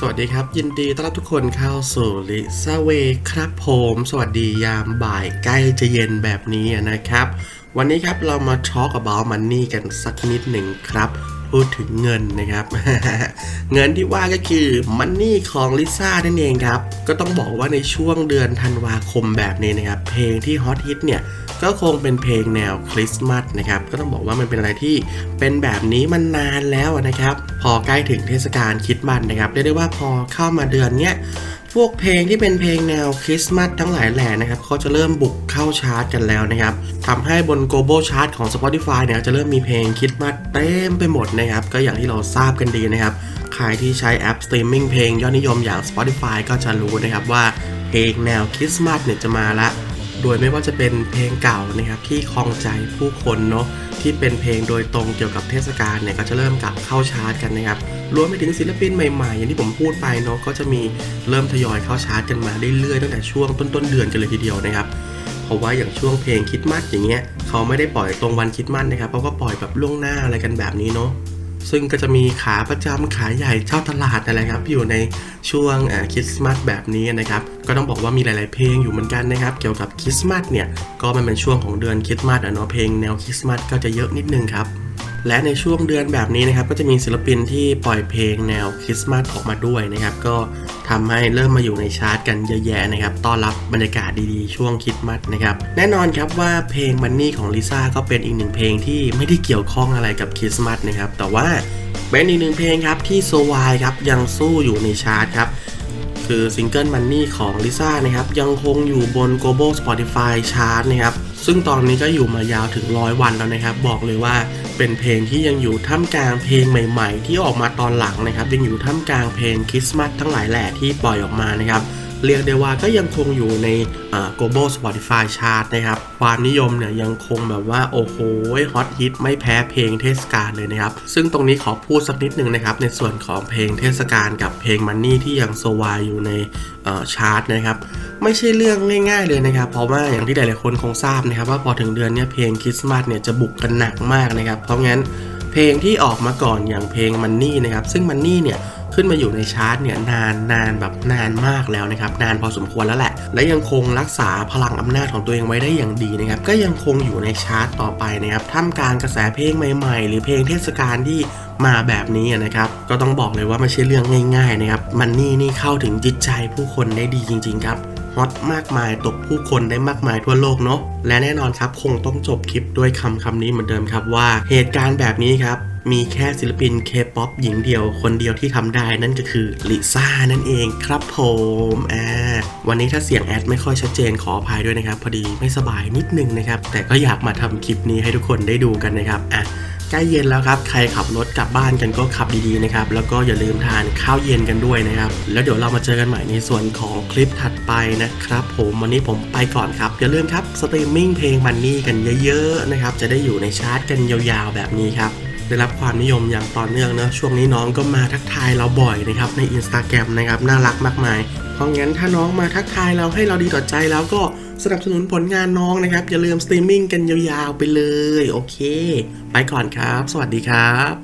สวัสดีครับ ยินดีต้อนรับทุกคนเข้าสู่ลิซาเวครับผมสวัสดียามบ่ายใกล้จะเย็นแบบนี้นะครับ วันนี้ครับเรามา talk about money กันสักนิดหนึ่งครับ พูดถึงเงินนะครับ เงินที่ว่าก็คือ money ของลิซ่านั่นเองครับ ก็ต้องบอกว่าในช่วงเดือนธันวาคมแบบนี้นะครับ เพลงที่ฮอตฮิตเนี่ยก็คงเป็นเพลงแนวคริสต์มาสนะครับ ก็ต้องบอกว่ามันเป็นอะไรที่เป็นแบบนี้มันนานแล้วนะครับ พอใกล้ถึงเทศกาลคริสต์มาสนะครับเรียกได้ว่าพอเข้ามาเดือนเนี้ยพวกเพลงที่เป็นเพลงแนวคริสต์มาสทั้งหลายแหล่นะครับเขาจะเริ่มบุกเข้าชาร์ตกันแล้วนะครับทำให้บน global chart ของ Spotify เนี่ยจะเริ่มมีเพลงคริสต์มาสเต็มไปหมดนะครับก็อย่างที่เราทราบกันดีนะครับใครที่ใช้แอปสตรีมมิ่งเพลงยอดนิยมอย่าง Spotify ก็จะรู้นะครับว่าเพลงแนวคริสต์มาสเนี่ยจะมาละ โดยไม่ว่าจะเป็นเพลงเก่านะครับที่คลองใจผู้คนเนาะ ที่เป็นเพลงโดยตรงเกี่ยวกับเทศกาลเนี่ยก็จะเริ่มกลับเข้าชาร์ตกันนะครับรวมไปถึงศิลปินใหม่ๆ อย่างที่ผมพูดไปเนาะก็จะมีเริ่มทยอยเข้าชาร์ตกันมาเรื่อยๆตั้งแต่ช่วงต้นๆเดือนกันเลยทีเดียวนะครับเพราะว่าอย่างช่วงเพลงคิดมัดอย่างเงี้ยเขาไม่ได้ปล่อยตรงวันคิดมัดนะครับเขาก็ปล่อยแบบล่วงหน้าอะไรกันแบบนี้เนาะ ซึ่งก็จะมีขาประจำขาใหญ่เช่าตลาดอะไรครับ อยู่ในช่วงคริสต์มาสแบบนี้นะครับ ก็ต้องบอกว่ามีหลาย ๆ เพลงอยู่เหมือนกันนะครับ เกี่ยวกับคริสต์มาสเนี่ย ก็มันเป็นช่วงของเดือนคริสต์มาสอะเนาะเพลงแนวคริสต์มาสก็จะเยอะนิดนึงครับ และในช่วงเดือนแบบนี้นะครับก็จะมีศิลปินที่ปล่อยเพลงแนวคริสต์มาสออกมาด้วยนะครับ ก็ทำให้เริ่มมาอยู่ในชาร์ตกันเยอะแยะนะครับต้อนรับบรรยากาศดีๆ ช่วงคริสต์มาสนะครับแน่นอนครับว่าเพลงมันนี่ของลิซ่าก็เป็นอีกหนึ่งเพลงที่ไม่ได้เกี่ยวข้องอะไรกับคริสต์มาสนะครับแต่ว่าเป็นอีกหนึ่งเพลงครับที่โซวายครับยังสู้อยู่ในชาร์ตครับคือซิงเกิลมันนี่ของลิซ่านะครับยังคงอยู่บน global Spotify chart นะครับซึ่งตอนนี้ก็อยู่มายาวถึงร้อยวันแล้วนะครับ บอกเลยว่า เป็นเพลงที่ยังอยู่ท่ามกลางเพลงใหม่ ๆ ที่ออกมาตอนหลังนะครับ ยังอยู่ท่ามกลางเพลงคริสต์มาสทั้งหลายแหล่ที่ปล่อยออกมานะครับ เรียกได้ว่าก็ยังคงอยู่ใน global Spotify chart นะครับ ความนิยมเนี่ยยังคงแบบว่า โอ้โหฮอตฮิตไม่แพ้เพลงเทศกาลเลยนะครับ ซึ่งตรงนี้ขอพูดสักนิดหนึ่งนะครับ ในส่วนของเพลงเทศกาลกับเพลงมันนี่ที่ยังโซวายอยู่ในชาร์ตนะครับไม่ใช่เรื่องง่ายๆเลยนะครับ เพราะว่าอย่างที่หลายๆคนคงทราบนะครับ ว่าพอถึงเดือนนี้เพลงคริสต์มาสเนี่ยจะบุกกันหนักมากนะครับ เพราะงั้น เพลงที่ออกมาก่อนอย่างเพลงมันนี่นะครับ ซึ่งมันนี่เนี่ยขึ้นมาอยู่ในชาร์ตเนี่ยนานนานแบบนานมากแล้วนะครับ นานพอสมควรแล้วแหละ และยังคงรักษาพลังอำนาจของตัวเองไว้ได้อย่างดีนะครับ ก็ยังคงอยู่ในชาร์ตต่อไปนะครับท่ามกลางกระแสเพลงใหม่ๆ หรือเพลงเทศกาลที่มาแบบนี้นะครับ ก็ต้องบอกเลยว่าไม่ใช่เรื่องง่ายๆนะครับ มันนี่นี่เข้าถึงจิตใจผู้คนได้ดีจริง ๆ ครับ ฮอตมากมายตกผู้คนได้มากมายทั่วโลกเนาะและแน่นอนครับคงต้องจบคลิปด้วยคำคำนี้เหมือนเดิมครับว่าเหตุการณ์แบบนี้ครับมีแค่ศิลปินเคป๊อปหญิงเดียวคนเดียวที่ทำได้นั่นก็คือลิซ่านั่นเองครับผมอ่าวันนี้ถ้าเสียงแอดไม่ค่อยชัดเจนขออภัยด้วยนะครับ พอดีไม่สบายนิดนึงนะครับ แต่ก็อยากมาทำคลิปนี้ให้ทุกคนได้ดูกันนะครับอะ ใกล้เย็นแล้วครับ ใครขับรถกลับบ้านกันก็ขับดีๆนะครับ แล้วก็อย่าลืมทานข้าวเย็นกันด้วยนะครับ แล้วเดี๋ยวเรามาเจอกันใหม่ในส่วนของคลิปถัดไปนะครับ ผมวันนี้ผมไปก่อนครับ อย่าลืมครับสตรีมมิ่งเพลงมันนี่กันเยอะๆนะครับ จะได้อยู่ในชาร์ตกันยาวๆแบบนี้ครับได้รับความนิยมอย่างต่อเนื่องเนอะช่วงนี้น้องก็มาทักทายเราบ่อยนะครับใน Instagram นะครับน่ารักมากมาย เพราะงั้นถ้าน้องมาทักทายเราให้เราดีต่อใจแล้วก็ สนับสนุนผลงานน้องนะครับ อย่าลืมสตรีมมิ่งกันยาวๆไปเลย โอเค ไปก่อนครับ สวัสดีครับ